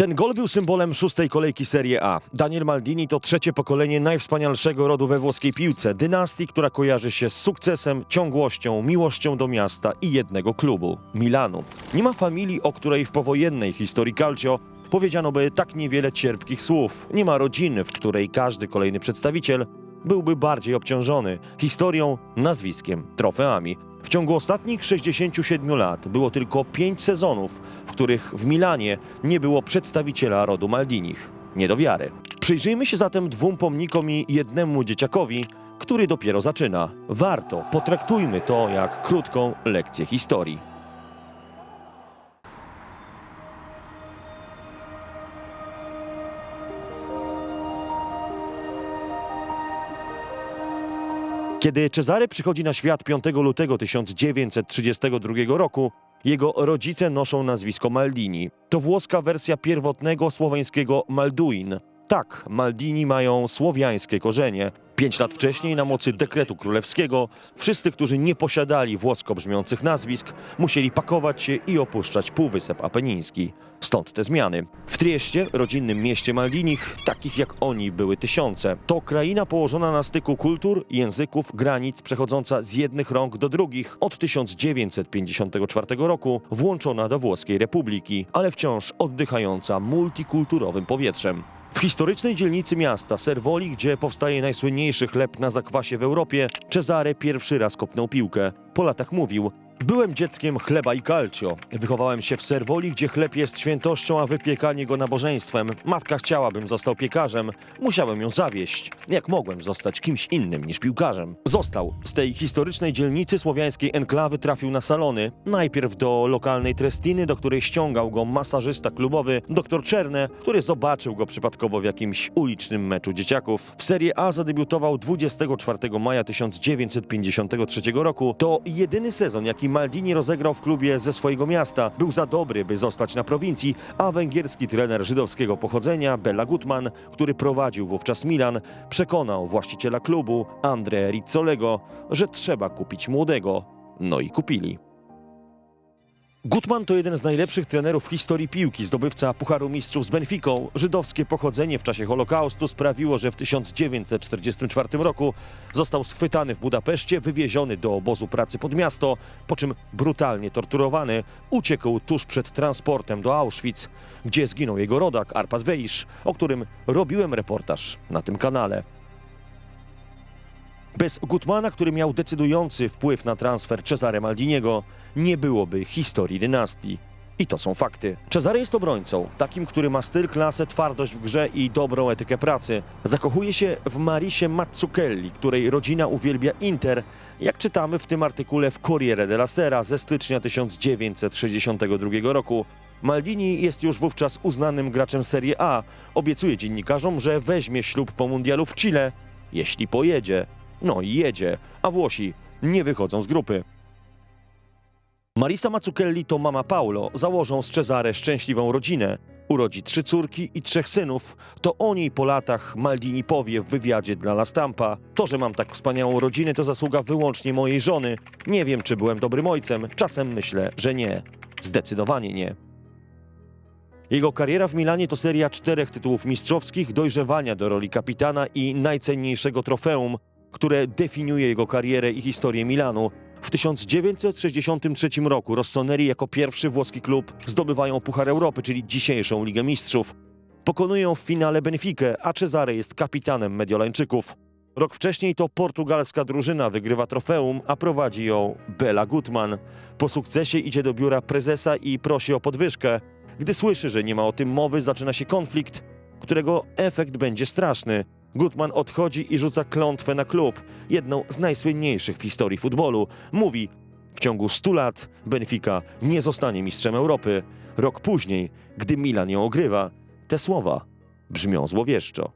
Ten gol był symbolem szóstej kolejki Serie A. Daniel Maldini to trzecie pokolenie najwspanialszego rodu we włoskiej piłce, dynastii, która kojarzy się z sukcesem, ciągłością, miłością do miasta i jednego klubu Milanu. Nie ma familii, o której w powojennej historii calcio powiedziano by tak niewiele cierpkich słów. Nie ma rodziny, w której każdy kolejny przedstawiciel byłby bardziej obciążony historią, nazwiskiem, trofeami. W ciągu ostatnich 67 lat było tylko 5 sezonów, w których w Milanie nie było przedstawiciela rodu Maldinich. Nie do wiary. Przyjrzyjmy się zatem dwóm pomnikom i jednemu dzieciakowi, który dopiero zaczyna. Warto, potraktujmy to jak krótką lekcję historii. Kiedy Cezary przychodzi na świat 5 lutego 1932 roku, jego rodzice noszą nazwisko Maldini. To włoska wersja pierwotnego słoweńskiego Malduin. Tak, Maldini mają słowiańskie korzenie. Pięć lat wcześniej, na mocy dekretu królewskiego, wszyscy, którzy nie posiadali włosko brzmiących nazwisk, musieli pakować się i opuszczać Półwysep Apeniński. Stąd te zmiany. W Trieście, rodzinnym mieście Maldinich, takich jak oni były tysiące. To kraina położona na styku kultur, języków, granic, przechodząca z jednych rąk do drugich od 1954 roku, włączona do Włoskiej Republiki, ale wciąż oddychająca multikulturowym powietrzem. W historycznej dzielnicy miasta Serwoli, gdzie powstaje najsłynniejszy chleb na zakwasie w Europie, Cezare pierwszy raz kopnął piłkę. Po latach mówił: Byłem dzieckiem chleba i calcio. Wychowałem się w Serwoli, gdzie chleb jest świętością, a wypiekanie go nabożeństwem. Matka chciała, bym został piekarzem. Musiałem ją zawieść. Jak mogłem zostać kimś innym niż piłkarzem? Został. Z tej historycznej dzielnicy słowiańskiej enklawy trafił na salony. Najpierw do lokalnej Trestiny, do której ściągał go masażysta klubowy dr Czerne, który zobaczył go przypadkowo w jakimś ulicznym meczu dzieciaków. W Serie A zadebiutował 24 maja 1953 roku. To jedyny sezon, jaki Maldini rozegrał w klubie ze swojego miasta. Był za dobry, by zostać na prowincji, a węgierski trener żydowskiego pochodzenia, Bela Gutman, który prowadził wówczas Milan, przekonał właściciela klubu, Andre Rizzolego, że trzeba kupić młodego. No i kupili. Gutman to jeden z najlepszych trenerów w historii piłki, zdobywca Pucharu Mistrzów z Benficą. Żydowskie pochodzenie w czasie Holokaustu sprawiło, że w 1944 roku został schwytany w Budapeszcie, wywieziony do obozu pracy pod miasto, po czym brutalnie torturowany, uciekł tuż przed transportem do Auschwitz, gdzie zginął jego rodak Arpad Weisz, o którym robiłem reportaż na tym kanale. Bez Gutmana, który miał decydujący wpływ na transfer Cezare Maldiniego, nie byłoby historii dynastii. I to są fakty. Cezary jest obrońcą, takim, który ma styl, klasę, twardość w grze i dobrą etykę pracy. Zakochuje się w Marisie Mazzucchelli, której rodzina uwielbia Inter, jak czytamy w tym artykule w Corriere della Sera ze stycznia 1962 roku. Maldini jest już wówczas uznanym graczem Serie A. Obiecuje dziennikarzom, że weźmie ślub po mundialu w Chile, jeśli pojedzie. No i jedzie, a Włosi nie wychodzą z grupy. Marisa Mazzucchelli to mama Paulo. Założą z Cezare szczęśliwą rodzinę. Urodzi trzy córki i trzech synów. To o niej po latach Maldini powie w wywiadzie dla La Stampa. To, że mam tak wspaniałą rodzinę, to zasługa wyłącznie mojej żony. Nie wiem, czy byłem dobrym ojcem. Czasem myślę, że nie. Zdecydowanie nie. Jego kariera w Milanie to seria czterech tytułów mistrzowskich, dojrzewania do roli kapitana i najcenniejszego trofeum, które definiuje jego karierę i historię Milanu. W 1963 roku Rossoneri jako pierwszy włoski klub zdobywają Puchar Europy, czyli dzisiejszą Ligę Mistrzów. Pokonują w finale Benfikę, a Cezare jest kapitanem Mediolańczyków. Rok wcześniej to portugalska drużyna wygrywa trofeum, a prowadzi ją Bela Gutman. Po sukcesie idzie do biura prezesa i prosi o podwyżkę. Gdy słyszy, że nie ma o tym mowy, zaczyna się konflikt, którego efekt będzie straszny. Gutman odchodzi i rzuca klątwę na klub, jedną z najsłynniejszych w historii futbolu. Mówi, w ciągu 100 lat Benfica nie zostanie mistrzem Europy. Rok później, gdy Milan ją ogrywa, te słowa brzmią złowieszczo.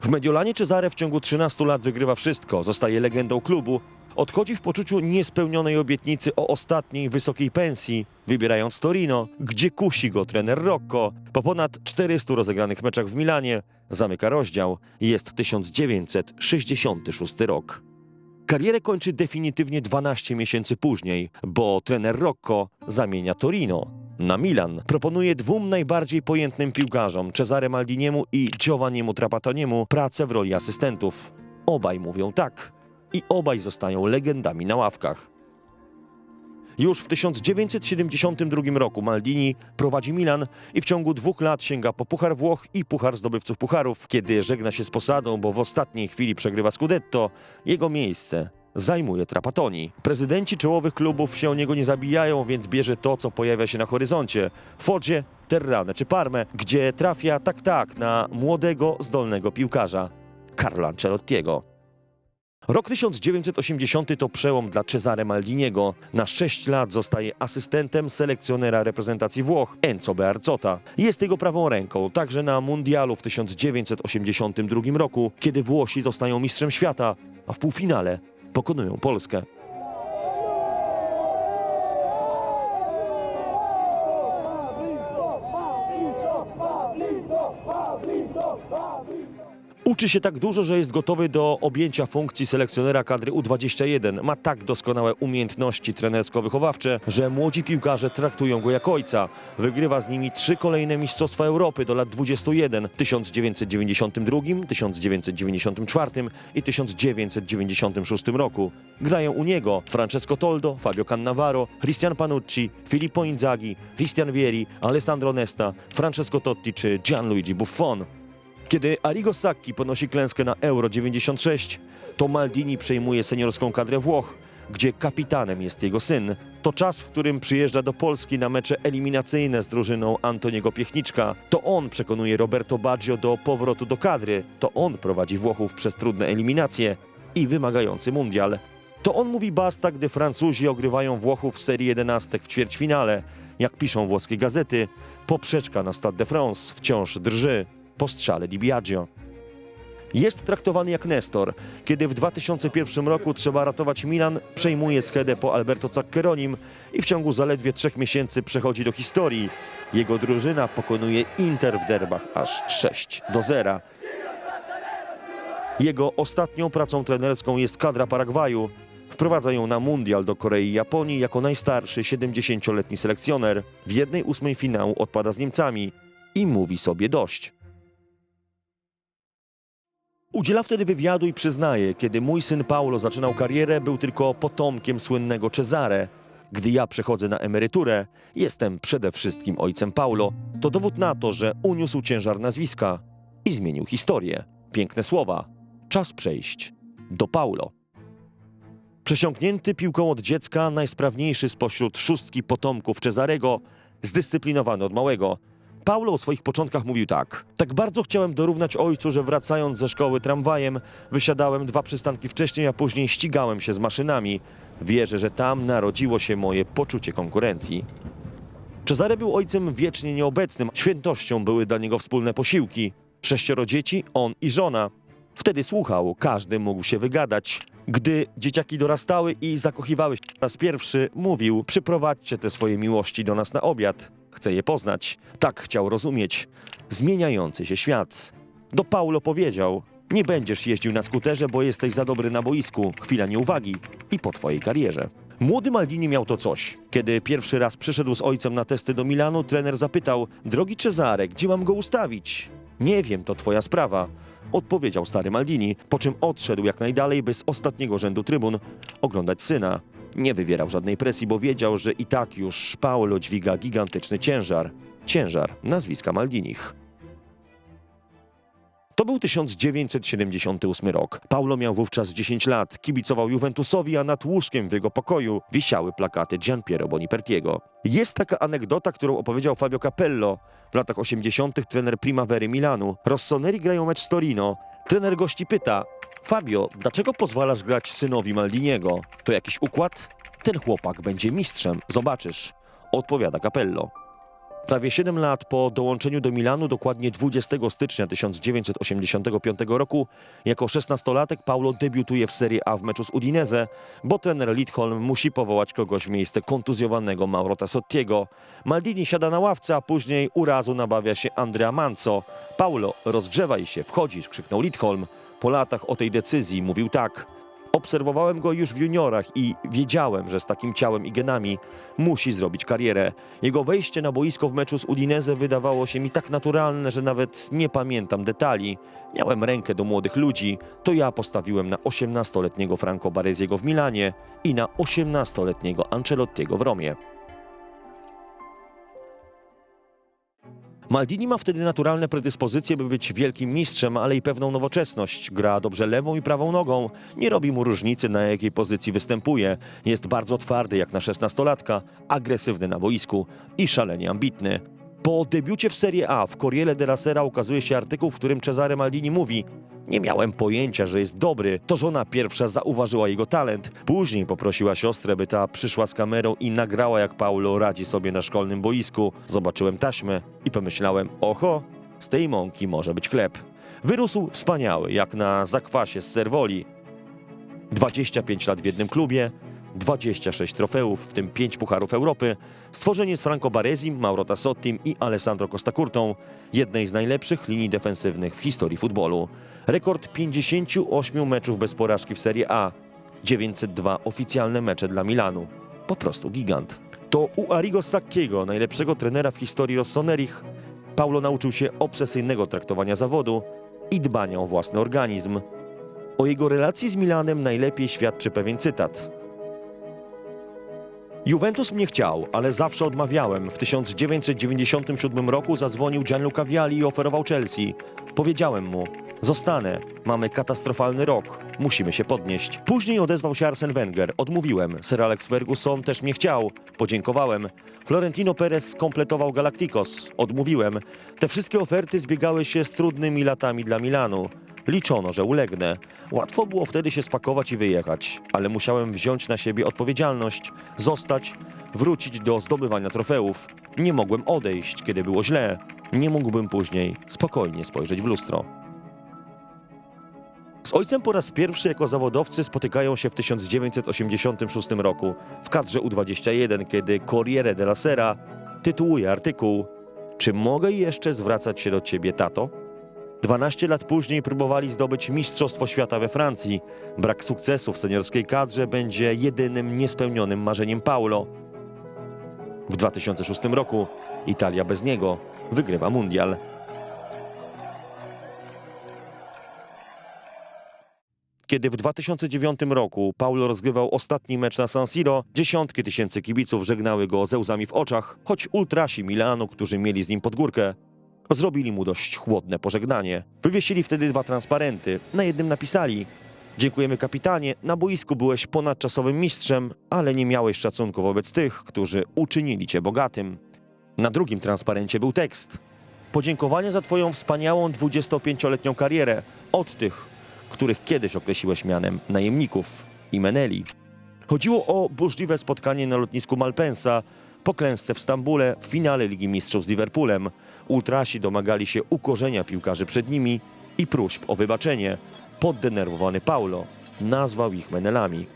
W Mediolanie Cezare w ciągu 13 lat wygrywa wszystko, zostaje legendą klubu, odchodzi w poczuciu niespełnionej obietnicy o ostatniej wysokiej pensji, wybierając Torino, gdzie kusi go trener Rocco. Po ponad 400 rozegranych meczach w Milanie zamyka rozdział jest 1966 rok. Karierę kończy definitywnie 12 miesięcy później, bo trener Rocco zamienia Torino na Milan. Proponuje dwóm najbardziej pojętnym piłkarzom, Cesare Maldiniemu i Giovanniemu Trapattoniemu, pracę w roli asystentów. Obaj mówią tak i obaj zostają legendami na ławkach. Już w 1972 roku Maldini prowadzi Milan i w ciągu dwóch lat sięga po Puchar Włoch i Puchar Zdobywców Pucharów. Kiedy żegna się z posadą, bo w ostatniej chwili przegrywa Scudetto, jego miejsce zajmuje Trapattoni. Prezydenci czołowych klubów się o niego nie zabijają, więc bierze to, co pojawia się na horyzoncie. Foggia, Terrane czy Parmę, gdzie trafia tak tak na młodego, zdolnego piłkarza, Carlo Ancelottiego. Rok 1980 to przełom dla Cesare Maldiniego. Na 6 lat zostaje asystentem selekcjonera reprezentacji Włoch Enzo Bearzota. Jest jego prawą ręką także na mundialu w 1982 roku, kiedy Włosi zostają mistrzem świata, a w półfinale pokonują Polskę. Uczy się tak dużo, że jest gotowy do objęcia funkcji selekcjonera kadry U21. Ma tak doskonałe umiejętności trenersko-wychowawcze, że młodzi piłkarze traktują go jak ojca. Wygrywa z nimi trzy kolejne Mistrzostwa Europy do lat 21 w 1992, 1994 i 1996 roku. Grają u niego Francesco Toldo, Fabio Cannavaro, Cristian Panucci, Filippo Inzaghi, Cristian Vieri, Alessandro Nesta, Francesco Totti czy Gianluigi Buffon. Kiedy Arrigo Sacchi ponosi klęskę na Euro 96, to Maldini przejmuje seniorską kadrę Włoch, gdzie kapitanem jest jego syn. To czas, w którym przyjeżdża do Polski na mecze eliminacyjne z drużyną Antoniego Piechniczka. To on przekonuje Roberto Baggio do powrotu do kadry. To on prowadzi Włochów przez trudne eliminacje i wymagający mundial. To on mówi basta, gdy Francuzi ogrywają Włochów w serii 11 w ćwierćfinale. Jak piszą włoskie gazety, poprzeczka na Stade de France wciąż drży po strzale Di Biagio. Jest traktowany jak Nestor. Kiedy w 2001 roku trzeba ratować Milan, przejmuje schedę po Alberto Zaccheronim i w ciągu zaledwie trzech miesięcy przechodzi do historii. Jego drużyna pokonuje Inter w derbach aż 6 do 0. Jego ostatnią pracą trenerską jest kadra Paragwaju. Wprowadza ją na mundial do Korei i Japonii jako najstarszy 70-letni selekcjoner. W jednej ósmej finału odpada z Niemcami i mówi sobie dość. Udziela wtedy wywiadu i przyznaje, kiedy mój syn Paulo zaczynał karierę, był tylko potomkiem słynnego Cezare. Gdy ja przechodzę na emeryturę, jestem przede wszystkim ojcem Paulo. To dowód na to, że uniósł ciężar nazwiska i zmienił historię. Piękne słowa. Czas przejść do Paulo. Przesiąknięty piłką od dziecka, najsprawniejszy spośród szóstki potomków Cezarego, zdyscyplinowany od małego. Paulo o swoich początkach mówił tak. Tak bardzo chciałem dorównać ojcu, że wracając ze szkoły tramwajem, wysiadałem dwa przystanki wcześniej, a później ścigałem się z maszynami. Wierzę, że tam narodziło się moje poczucie konkurencji. Cezary był ojcem wiecznie nieobecnym. Świętością były dla niego wspólne posiłki. Sześcioro dzieci, on i żona. Wtedy słuchał, każdy mógł się wygadać. Gdy dzieciaki dorastały i zakochiwały się po raz pierwszy, mówił: Przyprowadźcie te swoje miłości do nas na obiad. Chcę je poznać. Tak chciał rozumieć zmieniający się świat. Do Paulo powiedział: Nie będziesz jeździł na skuterze, bo jesteś za dobry na boisku. Chwila nieuwagi i po twojej karierze. Młody Maldini miał to coś. Kiedy pierwszy raz przyszedł z ojcem na testy do Milanu, trener zapytał: Drogi Cezare, gdzie mam go ustawić? Nie wiem, to twoja sprawa. Odpowiedział stary Maldini, po czym odszedł jak najdalej, by z ostatniego rzędu trybun oglądać syna. Nie wywierał żadnej presji, bo wiedział, że i tak już Paulo dźwiga gigantyczny ciężar. Ciężar nazwiska Maldinich. To był 1978 rok. Paulo miał wówczas 10 lat, kibicował Juventusowi, a nad łóżkiem w jego pokoju wisiały plakaty Gianpiero Bonipertiego. Jest taka anegdota, którą opowiedział Fabio Capello. W latach 80. trener Primavery Milanu. Rossoneri grają mecz z Torino. Trener gości pyta, Fabio, dlaczego pozwalasz grać synowi Maldiniego? To jakiś układ? Ten chłopak będzie mistrzem, zobaczysz. Odpowiada Capello. Prawie 7 lat po dołączeniu do Milanu, dokładnie 20 stycznia 1985 roku, jako 16-latek Paulo debiutuje w Serie A w meczu z Udinese, bo trener Lidholm musi powołać kogoś w miejsce kontuzjowanego Mauro Tassottiego. Maldini siada na ławce, a później urazu nabawia się Andrea Manco. Paulo, rozgrzewaj się, wchodzisz, krzyknął Lidholm. Po latach o tej decyzji mówił tak. Obserwowałem go już w juniorach i wiedziałem, że z takim ciałem i genami musi zrobić karierę. Jego wejście na boisko w meczu z Udinese wydawało się mi tak naturalne, że nawet nie pamiętam detali. Miałem rękę do młodych ludzi, to ja postawiłem na 18-letniego Franco Bareziego w Milanie i na 18-letniego Ancelottiego w Romie. Maldini ma wtedy naturalne predyspozycje, by być wielkim mistrzem, ale i pewną nowoczesność. Gra dobrze lewą i prawą nogą, nie robi mu różnicy na jakiej pozycji występuje. Jest bardzo twardy jak na szesnastolatka, agresywny na boisku i szalenie ambitny. Po debiucie w Serie A w Corriere della Sera ukazuje się artykuł, w którym Cesare Maldini mówi nie miałem pojęcia, że jest dobry. To żona pierwsza zauważyła jego talent. Później poprosiła siostrę, by ta przyszła z kamerą i nagrała, jak Paulo radzi sobie na szkolnym boisku. Zobaczyłem taśmę i pomyślałem, oho, z tej mąki może być chleb. Wyrósł wspaniały, jak na zakwasie z serwoli. 25 lat w jednym klubie, 26 trofeów, w tym 5 pucharów Europy, stworzenie z Franco Barezim, Mauro Tassottim i Alessandro Costacurtą, jednej z najlepszych linii defensywnych w historii futbolu. Rekord 58 meczów bez porażki w Serie A, 902 oficjalne mecze dla Milanu. Po prostu gigant. To u Arrigo Sacchiego, najlepszego trenera w historii Rossonerich, Paulo nauczył się obsesyjnego traktowania zawodu i dbania o własny organizm. O jego relacji z Milanem najlepiej świadczy pewien cytat. Juventus mnie chciał, ale zawsze odmawiałem. W 1997 roku zadzwonił Gianluca Vialli i oferował Chelsea. Powiedziałem mu, zostanę, mamy katastrofalny rok, musimy się podnieść. Później odezwał się Arsene Wenger, odmówiłem. Sir Alex Ferguson też mnie chciał, podziękowałem. Florentino Perez skompletował Galacticos, odmówiłem. Te wszystkie oferty zbiegały się z trudnymi latami dla Milanu. Liczono, że ulegnę. Łatwo było wtedy się spakować i wyjechać, ale musiałem wziąć na siebie odpowiedzialność, zostać, wrócić do zdobywania trofeów. Nie mogłem odejść, kiedy było źle. Nie mógłbym później spokojnie spojrzeć w lustro. Z ojcem po raz pierwszy jako zawodowcy spotykają się w 1986 roku w kadrze U21, kiedy Corriere della Sera tytułuje artykuł Czy mogę jeszcze zwracać się do ciebie, tato? 12 lat później próbowali zdobyć Mistrzostwo Świata we Francji. Brak sukcesu w seniorskiej kadrze będzie jedynym niespełnionym marzeniem Paulo. W 2006 roku Italia bez niego wygrywa mundial. Kiedy w 2009 roku Paulo rozgrywał ostatni mecz na San Siro, dziesiątki tysięcy kibiców żegnały go ze łzami w oczach, choć ultrasi Milanu, którzy mieli z nim podgórkę, Zrobili mu dość chłodne pożegnanie. Wywiesili wtedy dwa transparenty. Na jednym napisali: Dziękujemy kapitanie, na boisku byłeś ponadczasowym mistrzem, ale nie miałeś szacunku wobec tych, którzy uczynili cię bogatym. Na drugim transparencie był tekst: Podziękowanie za twoją wspaniałą 25-letnią karierę od tych, których kiedyś określiłeś mianem najemników i meneli. Chodziło o burzliwe spotkanie na lotnisku Malpensa po klęsce w Stambule w finale Ligi Mistrzów z Liverpoolem. Ultrasi domagali się ukorzenia piłkarzy przed nimi i próśb o wybaczenie. Poddenerwowany Paulo nazwał ich menelami.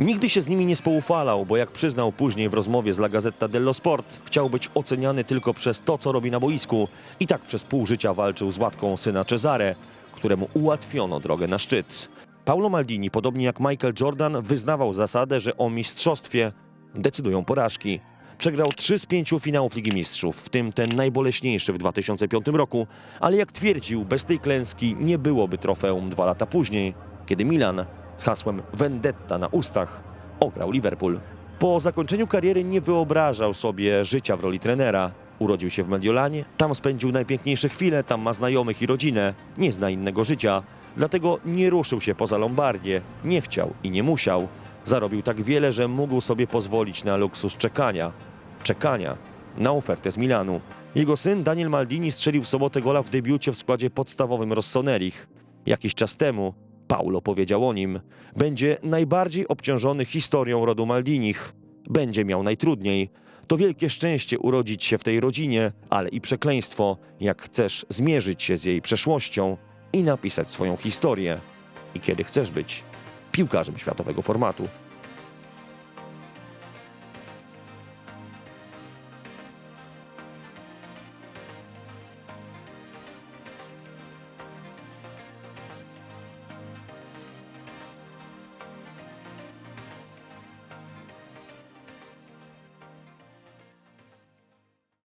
Nigdy się z nimi nie spoufalał, bo jak przyznał później w rozmowie z La Gazzetta dello Sport, chciał być oceniany tylko przez to, co robi na boisku i tak przez pół życia walczył z łatką syna Cesare, któremu ułatwiono drogę na szczyt. Paulo Maldini, podobnie jak Michael Jordan, wyznawał zasadę, że o mistrzostwie decydują porażki. Przegrał trzy z pięciu finałów Ligi Mistrzów, w tym ten najboleśniejszy w 2005 roku, ale jak twierdził, bez tej klęski nie byłoby trofeum dwa lata później, kiedy Milan z hasłem Vendetta na ustach ograł Liverpool. Po zakończeniu kariery nie wyobrażał sobie życia w roli trenera. Urodził się w Mediolanie, tam spędził najpiękniejsze chwile, tam ma znajomych i rodzinę, nie zna innego życia. Dlatego nie ruszył się poza Lombardię, nie chciał i nie musiał. Zarobił tak wiele, że mógł sobie pozwolić na luksus czekania. Czekania na ofertę z Milanu. Jego syn Daniel Maldini strzelił w sobotę gola w debiucie w składzie podstawowym Rossonerich. Jakiś czas temu Paulo powiedział o nim. Będzie najbardziej obciążony historią rodu Maldinich. Będzie miał najtrudniej. To wielkie szczęście urodzić się w tej rodzinie, ale i przekleństwo, jak chcesz zmierzyć się z jej przeszłością i napisać swoją historię. I kiedy chcesz być piłkarzem światowego formatu.